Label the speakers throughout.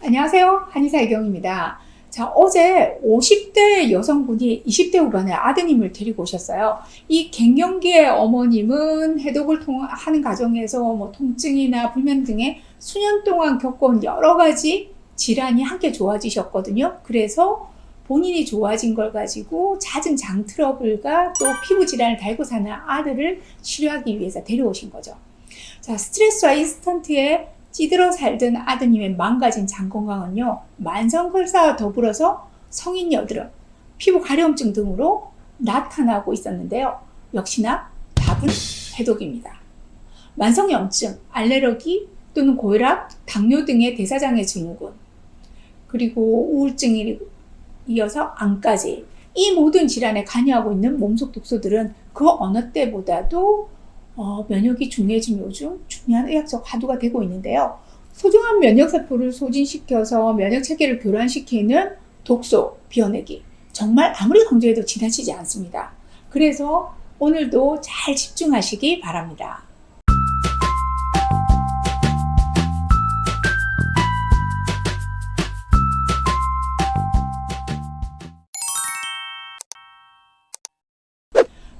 Speaker 1: 안녕하세요. 한의사 이경입니다. 자, 어제 50대 여성분이 20대 후반의 아드님을 데리고 오셨어요. 이 갱년기의 어머님은 해독을 통, 하는 과정에서 뭐 통증이나 불면 등의 수년 동안 겪어온 여러 가지 질환이 함께 좋아지셨거든요. 그래서 본인이 좋아진 걸 가지고 잦은 장 트러블과 또 피부 질환을 달고 사는 아들을 치료하기 위해서 데려오신 거죠. 자, 스트레스와 인스턴트에 찌들어 살던 아드님의 망가진 장 건강은요, 만성 헐사와 더불어서 성인 여드름, 피부 가려움증 등으로 나타나고 있었는데요. 역시나 답은 해독입니다. 만성염증, 알레르기 또는 고혈압, 당뇨 등의 대사장애 증후군, 그리고 우울증이 이어서 암까지 이 모든 질환에 관여하고 있는 몸속 독소들은 그 어느 때보다도 어, 면역이 중요해진 요즘 중요한 의학적 화두가 되고 있는데요. 소중한 면역세포를 소진시켜서 면역 체계를 교란시키는 독소, 비워내기. 정말 아무리 강조해도 지나치지 않습니다. 그래서 오늘도 잘 집중하시기 바랍니다.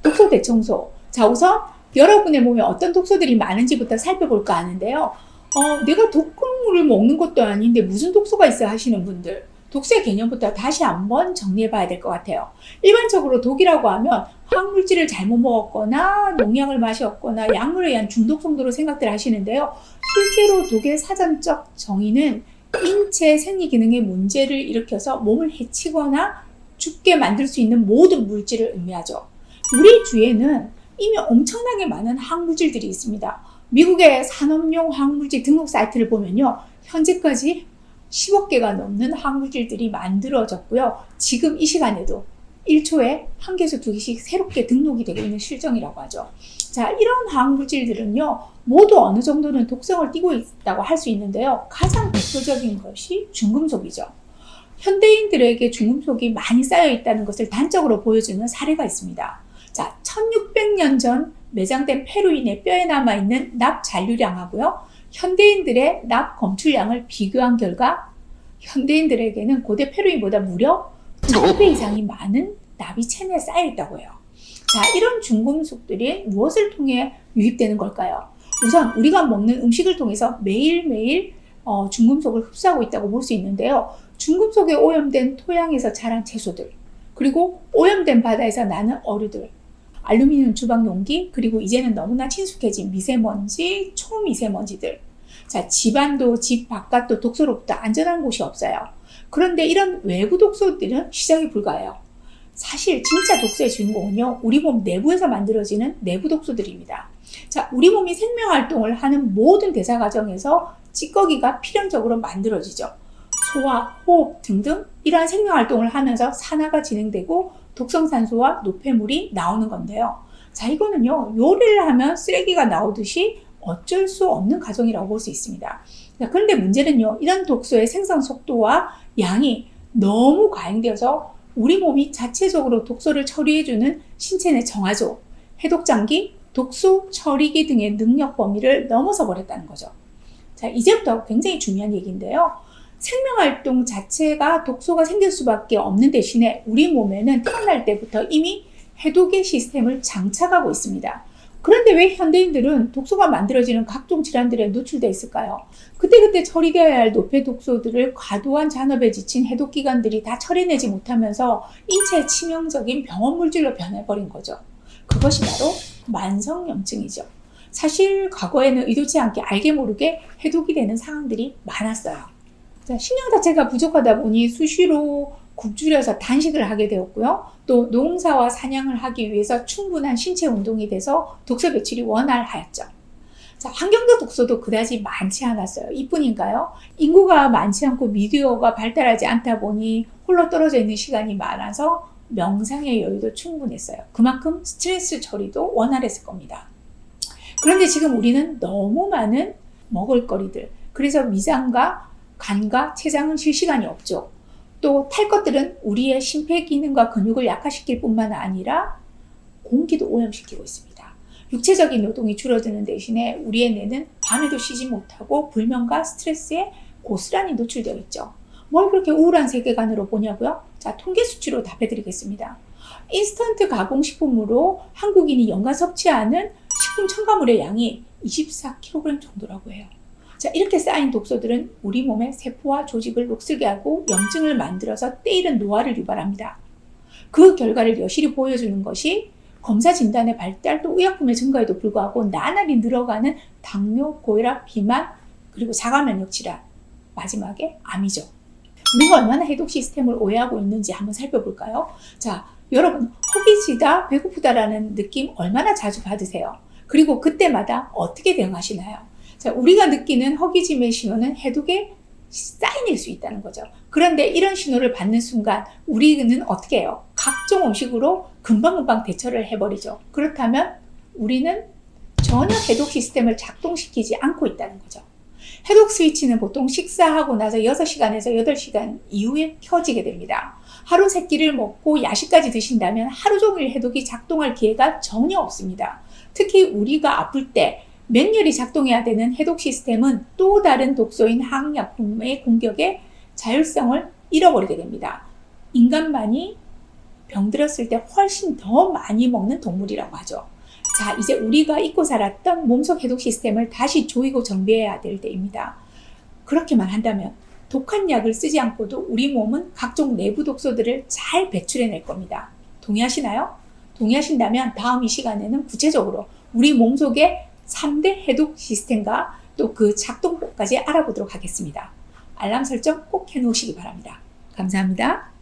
Speaker 1: 독소 대청소. 자, 우선 여러분의 몸에 어떤 독소들이 많은지부터 살펴볼까 하는데요. 어, 내가 독극물을 먹는 것도 아닌데 무슨 독소가 있어 하시는 분들. 독소의 개념부터 다시 한번 정리해 봐야 될 것 같아요. 일반적으로 독이라고 하면 화학물질을 잘못 먹었거나 농약을 마셨거나 약물에 의한 중독 정도로 생각들 하시는데요. 실제로 독의 사전적 정의는 인체 생리 기능에 문제를 일으켜서 몸을 해치거나 죽게 만들 수 있는 모든 물질을 의미하죠. 우리 주위에는 이미 엄청나게 많은 화학물질들이 있습니다. 미국의 산업용 화학물질 등록 사이트를 보면요. 현재까지 10억 개가 넘는 화학물질들이 만들어졌고요. 지금 이 시간에도 1초에 한 개에서 두 개씩 새롭게 등록이 되고 있는 실정이라고 하죠. 자, 이런 화학물질들은요, 모두 어느 정도는 독성을 띠고 있다고 할 수 있는데요. 가장 대표적인 것이 중금속이죠. 현대인들에게 중금속이 많이 쌓여 있다는 것을 단적으로 보여주는 사례가 있습니다. 자, 1600년 전 매장된 페루인의 뼈에 남아있는 납 잔류량하고요. 현대인들의 납 검출량을 비교한 결과 현대인들에게는 고대 페루인보다 무려 1000배 이상이 많은 납이 체내에 쌓여 있다고 해요. 자, 이런 중금속들이 무엇을 통해 유입되는 걸까요? 우선 우리가 먹는 음식을 통해서 매일매일 어, 중금속을 흡수하고 있다고 볼 수 있는데요. 중금속에 오염된 토양에서 자란 채소들, 그리고 오염된 바다에서 나는 어류들, 알루미늄 주방 용기, 그리고 이제는 너무나 친숙해진 미세먼지, 초미세먼지들. 자, 집안도 집 바깥도 독소로부터 안전한 곳이 없어요. 그런데 이런 외부 독소들은 시작이 불가해요. 사실 진짜 독소의 주인공은요, 우리 몸 내부에서 만들어지는 내부 독소들입니다. 자, 우리 몸이 생명 활동을 하는 모든 대사 과정에서 찌꺼기가 필연적으로 만들어지죠. 소화, 호흡 등등 이러한 생명 활동을 하면서 산화가 진행되고 독성산소와 노폐물이 나오는 건데요. 자, 이거는요, 요리를 하면 쓰레기가 나오듯이 어쩔 수 없는 과정이라고 볼 수 있습니다. 자, 그런데 문제는요, 이런 독소의 생성 속도와 양이 너무 과잉되어서 우리 몸이 자체적으로 독소를 처리해주는 신체 내 정화조, 해독장기, 독소 처리기 등의 능력 범위를 넘어서 버렸다는 거죠. 자, 이제부터 굉장히 중요한 얘기인데요. 생명활동 자체가 독소가 생길 수밖에 없는 대신에 우리 몸에는 태어날 때부터 이미 해독의 시스템을 장착하고 있습니다. 그런데 왜 현대인들은 독소가 만들어지는 각종 질환들에 노출되어 있을까요? 그때그때 처리되어야 할 노폐 독소들을 과도한 잔업에 지친 해독기관들이 다 처리내지 못하면서 인체에 치명적인 병원 물질로 변해버린 거죠. 그것이 바로 만성염증이죠. 사실 과거에는 의도치 않게 알게 모르게 해독이 되는 상황들이 많았어요. 자, 신경 자체가 부족하다 보니 수시로 굶주려서 단식을 하게 되었고요. 또 농사와 사냥을 하기 위해서 충분한 신체 운동이 돼서 독소 배출이 원활하였죠. 자, 환경적 독소도 그다지 많지 않았어요. 이뿐인가요? 인구가 많지 않고 미디어가 발달하지 않다 보니 홀로 떨어져 있는 시간이 많아서 명상의 여유도 충분했어요. 그만큼 스트레스 처리도 원활했을 겁니다. 그런데 지금 우리는 너무 많은 먹을거리들, 그래서 미장과 간과 췌장은 쉴 시간이 없죠. 또 탈 것들은 우리의 심폐 기능과 근육을 약화시킬 뿐만 아니라 공기도 오염시키고 있습니다. 육체적인 노동이 줄어드는 대신에 우리의 뇌는 밤에도 쉬지 못하고 불면과 스트레스에 고스란히 노출되어 있죠. 뭘 그렇게 우울한 세계관으로 보냐고요? 자, 통계 수치로 답해드리겠습니다. 인스턴트 가공식품으로 한국인이 연간 섭취하는 식품 첨가물의 양이 24kg 정도라고 해요. 자, 이렇게 쌓인 독소들은 우리 몸의 세포와 조직을 녹슬게 하고 염증을 만들어서 때이른 노화를 유발합니다. 그 결과를 여실히 보여주는 것이 검사 진단의 발달 또 의약품의 증가에도 불구하고 나날이 늘어가는 당뇨, 고혈압, 비만 그리고 자가 면역 질환 마지막에 암이죠. 우리가 얼마나 해독 시스템을 오해하고 있는지 한번 살펴볼까요? 자, 여러분 허기지다, 배고프다라는 느낌 얼마나 자주 받으세요? 그리고 그때마다 어떻게 대응하시나요? 자, 우리가 느끼는 허기짐의 신호는 해독의 사인일 수 있다는 거죠. 그런데 이런 신호를 받는 순간 우리는 어떻게 해요? 각종 음식으로 금방금방 대처를 해버리죠. 그렇다면 우리는 전혀 해독 시스템을 작동시키지 않고 있다는 거죠. 해독 스위치는 보통 식사하고 나서 6시간에서 8시간 이후에 켜지게 됩니다. 하루 세 끼를 먹고 야식까지 드신다면 하루 종일 해독이 작동할 기회가 전혀 없습니다. 특히 우리가 아플 때 맹렬히 작동해야 되는 해독 시스템은 또 다른 독소인 항약품의 공격에 자율성을 잃어버리게 됩니다. 인간만이 병들었을 때 훨씬 더 많이 먹는 동물이라고 하죠. 자, 이제 우리가 잊고 살았던 몸속 해독 시스템을 다시 조이고 정비해야 될 때입니다. 그렇게만 한다면 독한 약을 쓰지 않고도 우리 몸은 각종 내부 독소들을 잘 배출해낼 겁니다. 동의하시나요? 동의하신다면 다음 이 시간에는 구체적으로 우리 몸속의 3대 해독 시스템과 또 그 작동법까지 알아보도록 하겠습니다. 알람 설정 꼭 해놓으시기 바랍니다. 감사합니다.